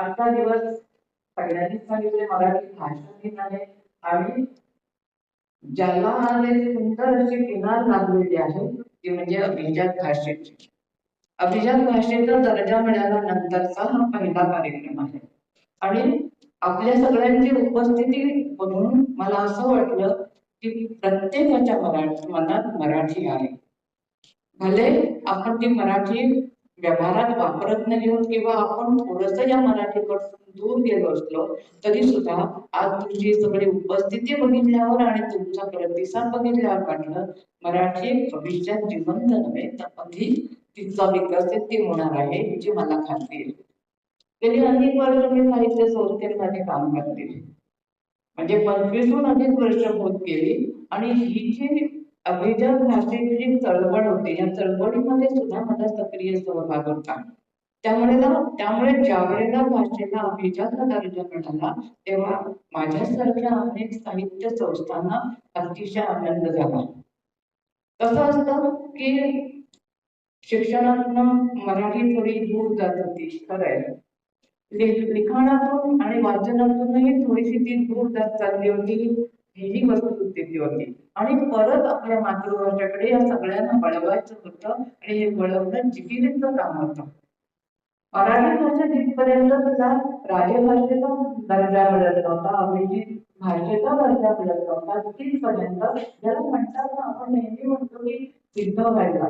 आजचा दिवस सगळ्यांनीच सांगितले मराठी भाषा दिन आहे. आणि ज्याला आले सुंदर अशी किनार लागलेली आहे ती म्हणजे अभिजात भाषेची. अभिजात भाषेचा दर्जा मिळाल्यानंतरचा हा पहिला कार्यक्रम आहे. आणि आपल्या सगळ्यांची उपस्थिती बघून मला असं वाटलं की प्रत्येकाच्या मराठी मनात मराठी आहे. भले आपण ती मराठी व्यवहारात वापरत नाही होत किंवा आपण थोडस या मराठीकडून दूर गेलो असलो तरी सुद्धा आज तुमची सगळी उपस्थिती बघितल्यावर आणि तुमचा प्रतिसाद बघितल्यावर वाटलं मराठी भविष्यात जिवंत नव्हे तर अधिक तिचा विकसित ती होणार आहे याची मला खात्री आहे. गेली अनेक वर्ष मी साहित्य संस्थेमध्ये काम करते. म्हणजे पंचवीसहून अधिक वर्ष होत गेली आणि ही जी अभिजात भाषेची जी चळवळ होती या चळवळीमध्ये सुद्धा माझा सक्रिय सहभाग होता. त्यामुळे ना त्यामुळे ज्या वेळेला भाषेला अभिजात दर्जा मिळाला तेव्हा माझ्यासारख्या अनेक साहित्य संस्थांना अतिशय आनंद झाला. कसं असतं की शिक्षणातनं मराठी थोडी दूर जात होती खरंय. लिखाणातून आणि वाचनातूनही थोडीशी ती दूर जात चालली होती. ही वस्तू वस्तुस्थिती होती. आणि परत आपल्या मातृभाषेकडे या सगळ्यांना वळवायचं होतं आणि हे वळवणं जिकिरीचं काम होतं. मराठी भाषा जिथपर्यंत तिला राजभाषेचा दर्जा मिळत नव्हता अभिजित भाषेचा दर्जा मिळत नव्हता. तिथपर्यंत ज्याला म्हणतात ना आपण नेहमी म्हणतो की सिद्ध व्हायला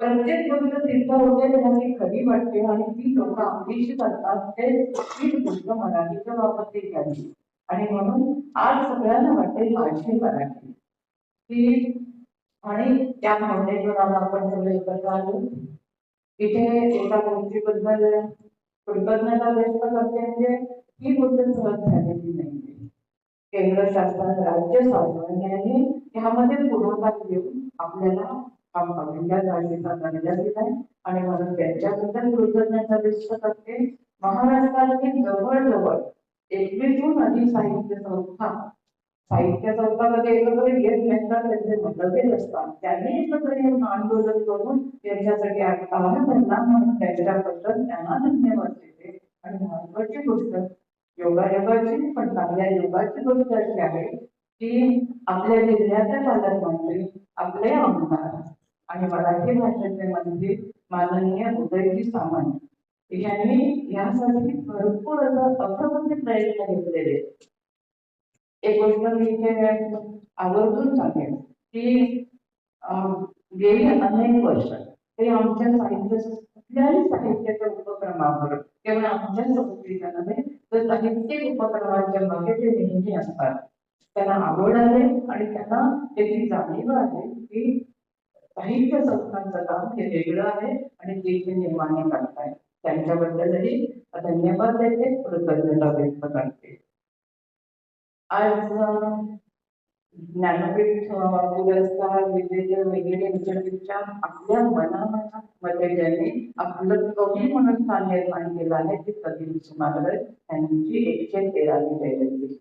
प्रत्येक गोष्ट सिद्ध होते तेव्हा ती खरी वाटते आणि ती लोक आपलीशी करतात ते तीच गोष्ट मराठीच्या बाबत ते झाली आणि म्हणून आज सगळ्यांना वाटते माझी मराठी. ती आणि त्या भावनेवर आज आपण सगळे एकत्र आलो. इथे एका गोष्टीबद्दल कृतज्ञता व्यक्त करते म्हणजे ही गोष्ट सहज झालेली नाही केंद्र शासन राज्य शासन यांनी यामध्ये पुढाकार घेऊन आपल्याला हा अभिजात दर्जा दिलाय आणि म्हणून त्यांच्याबद्दल कृतज्ञता व्यक्त करते. महाराष्ट्रातील जवळजवळ एकवीस जून अधिक साहित्य संस्था. साहित्य संस्था संस्थामध्ये एकत्र येत नसतात त्यांचे मतभेद असतात त्यांनी एकत्र येऊन आंदोलन करून त्यांच्यासाठी आवाहन त्यांना म्हणून त्यांच्याबद्दल त्यांना धन्यवाद देते. आणि महत्वाची गोष्ट योगायोगाची पण चांगल्या योगाची गोष्ट अशी आहे की आपल्या जिल्ह्याचे पालकमंत्री आपले आमदार आणि मराठी भाषेचे मंत्री माननीय उदयजी सामंत यांनी यासाठी भरपूर असं अप्रतिम प्रयत्न घेतलेले आहेत. एक गोष्ट मी इथे आवर्जून सांगेन की गेली अनेक वर्ष ते आमच्या साहित्य कुठल्याही साहित्याच्या उपक्रमावर केवळ आमच्या संस्कृतीच्या नव्हे तर साहित्यिक उपक्रमाच्या मागे ते नेहमी असतात त्यांना आवड आहे आणि त्यांना त्याची जाणीव आहे की साहित्य संस्थांचं काम हे वेगळं आहे आणि ते जे निर्माण आहे त्यांच्याबद्दलही धन्यवाद देते कृतज्ञता व्यक्त करते. आज ज्ञानपीठ पुरस्कार विजेते वगैरे विद्यापीठच्या आपल्या मनामध्ये ज्यांनी आपलं कवी म्हणून स्थान निर्माण केलं आहे ते कवी कुसुमाग्रज यांची एकशे तेरावी जयंती.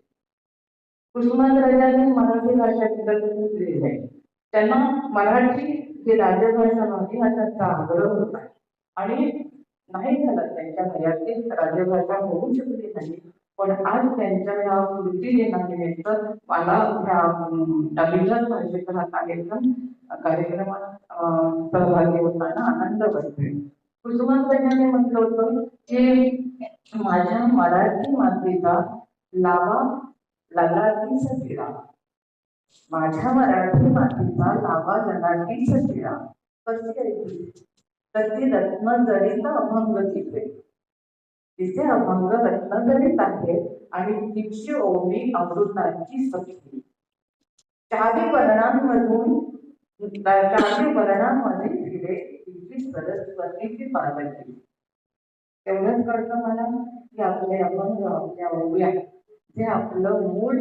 कुसुमाग्रजांनी मराठी भाषा विकसित त्यांना मराठी ही राजभाषा नव्हती हा त्यांचा आग्रह होता. आणि नाही झालं. त्यांच्या मर्यादित राज्यभाषा होऊ शकली नाही. पण आज त्यांच्या या कृती दिनानिमित्त मला ह्या अं, भाषेचा हा कार्यक्रम कार्यक्रमात सहभागी होताना आनंद वाटतोय. कुसुमाग्रजांनी म्हटलं होतं की माझ्या मराठी मातेचा लावा ललाटीच फिरा माझ्या मराठी मातीचा लावा ललाटीच फिरा कशी आहे ती? तर ती रत्न जडित अभंग तिथे तिचे अभंग रत्नजडित आहे आणि तिची ओमी अमृताची सखी चारी वर्णांमधून चारी वर्णांमध्ये फिरे तिची सरस्वतीची पार्वती तेवढंच कळतं मला की आपले अभंग आपल्या ओव्या जे आपलं मूळ